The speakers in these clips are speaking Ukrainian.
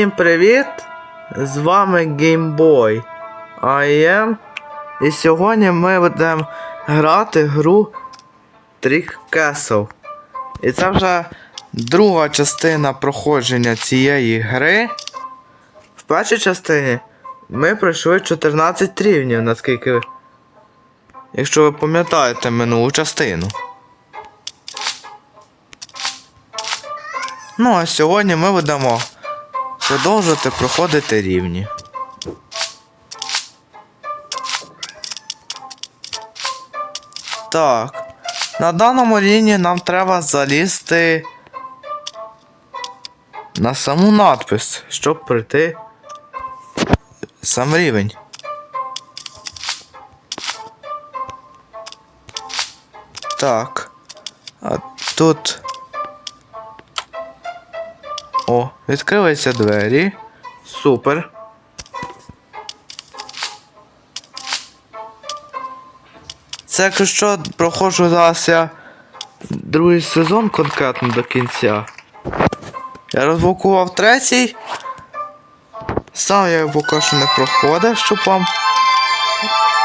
Всім привіт! З вами GameBoy IM. І сьогодні ми будемо грати гру Trick Castle. І це вже друга частина проходження цієї гри. В першій частині ми пройшли 14 рівнів, наскільки. Якщо ви пам'ятаєте минулу частину. Ну а сьогодні ми будемо продовжувати проходити рівні. Так. На даному рівні нам треба залізти на саму надпис, щоб пройти сам рівень. Так. А тут. О, відкрилися двері. Супер. Це якщо що, проходжу зараз я другий сезон конкретно до кінця. Я розблокував третій. Сам я його поки що не проходив, щоб вам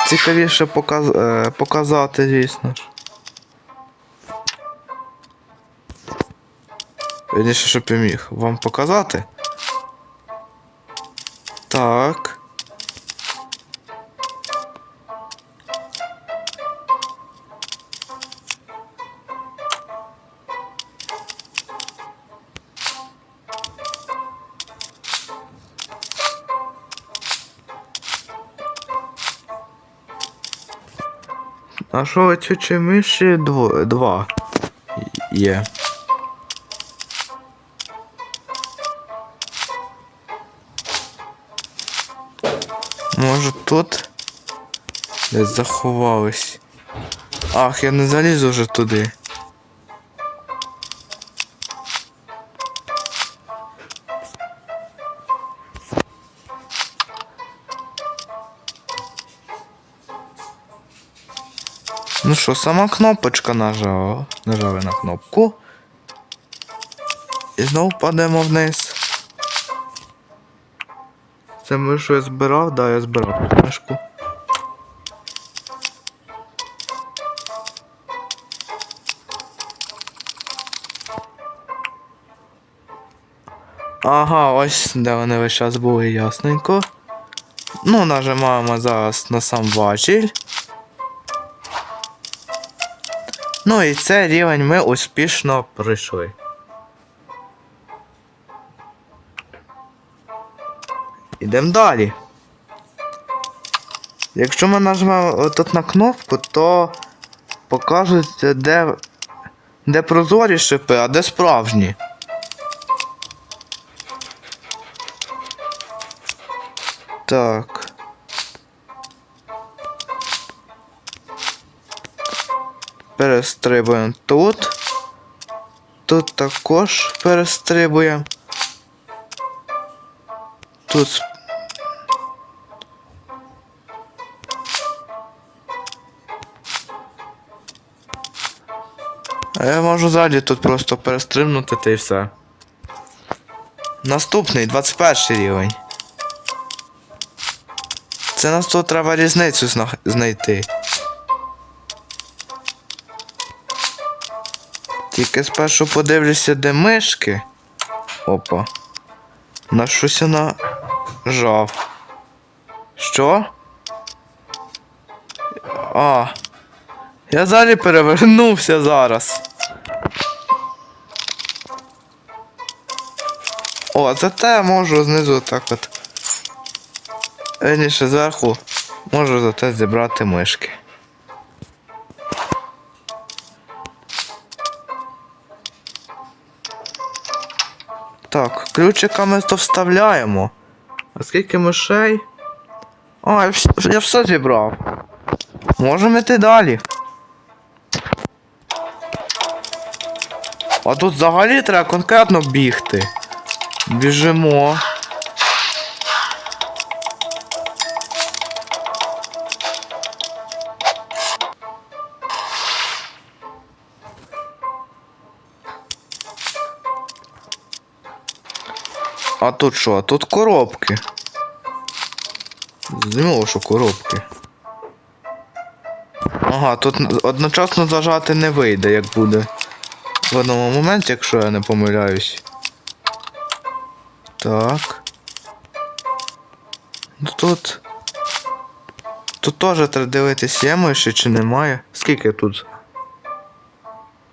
цікавіше показ... е, показати, звісно ж. Вірніше, щоб я міг вам показати. Так. Що летючі миші дво... два є. Тут десь заховались. Ах, я не залізу вже туди. Ну що, сама кнопочка нажала. Нажали на кнопку. І знову падаємо вниз. Це мишу я збирав, да, я збирав мишку. Ага, ось де вони весь час були ясненько. Ну, нажимаємо зараз на сам важіль. Ну і цей рівень ми успішно пройшли. Ідемо далі. Якщо ми нажмемо тут на кнопку, то покажуть, де, де прозорі шипи, а де справжні. Так. Перестрибуємо тут. Тут також перестрибуємо. Тут А я можу ззаді тут просто перестрибнути та і все. Наступний, 21 рівень. Це нас тут треба різницю зна- знайти. Тільки спершу подивлюся, де мишки. Опа. На щось я нажав. Що? А. Я взагалі перевернувся зараз. О, зате я можу знизу так от. Верніше зверху можу зате зібрати мишки. Так, ключика ми то вставляємо. А скільки мишей? А, я, вс- я все зібрав. Можемо йти далі. А тут взагалі треба конкретно бігти. Біжимо. А тут що? Тут коробки. Зрозуміло, що коробки. Ага, тут одночасно зажати не вийде, як буде. В одному моменті, якщо я не помиляюсь. Так. Ну тут. Тут теж треба дивитись, є миші чи немає. Скільки тут?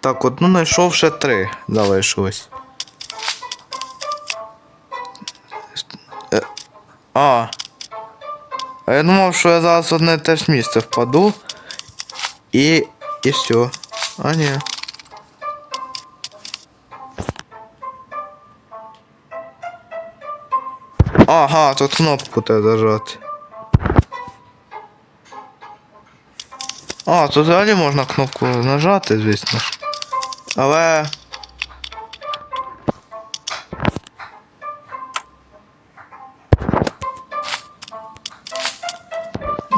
Так, одну знайшов ще три залишилось. А. А я думав, що я зараз одне те ж місце впаду. І. і все. А ні. Ага, тут кнопку треба зажати. А, тут взагалі можна кнопку нажати, звісно. Але.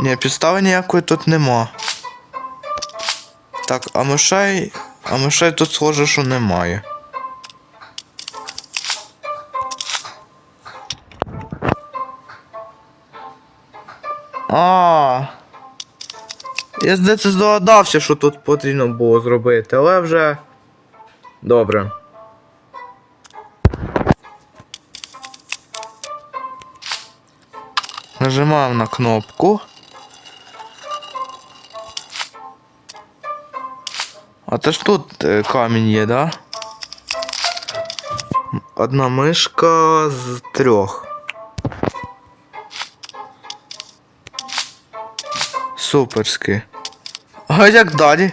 Ні, підстави ніякої тут нема. Так, а мишей. А мишей тут схоже, що немає. А. Я здається здогадався, що тут потрібно було зробити, але вже. Добре. Нажимаємо на кнопку. А це ж тут е, камінь є, да? Одна мишка з трьох. Суперськи. А як далі?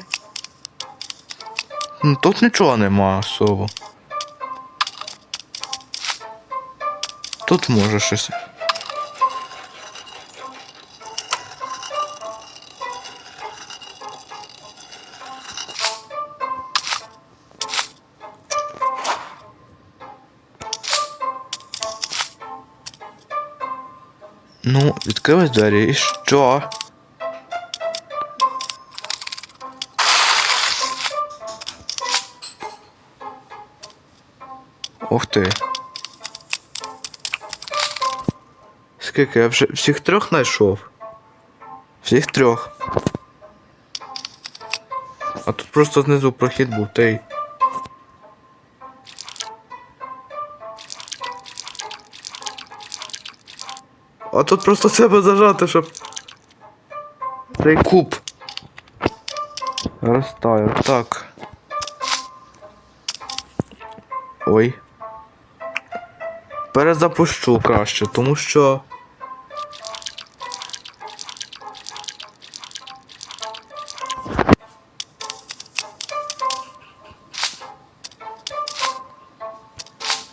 Ну, тут нічого нема особо. Тут може щось. Ну, відкрились двері і що? Ух ти. Скільки я вже всіх трьох знайшов? Всіх трьох. А тут просто знизу прохід був, та. А тут просто себе зажати, щоб. Цей куб. Розтаю. Так. Ой. Перезапущу краще, тому що.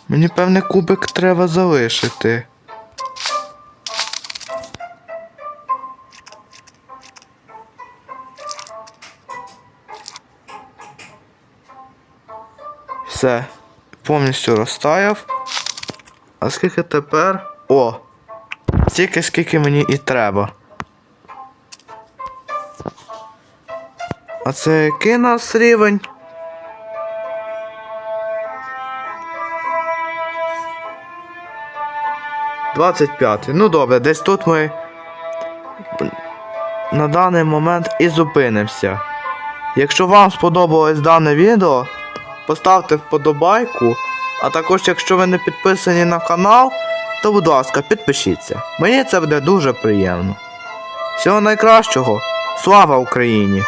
Мені певний кубик треба залишити. Все, повністю розтаяв. А скільки тепер? О! Стільки, скільки мені і треба. А це який нас рівень? Двадцять п'ятий. Ну добре, десь тут ми на даний момент і зупинимося. Якщо вам сподобалось дане відео, поставте вподобайку. А також, якщо ви не підписані на канал, то будь ласка, підпишіться. Мені це буде дуже приємно. Всього найкращого. Слава Україні!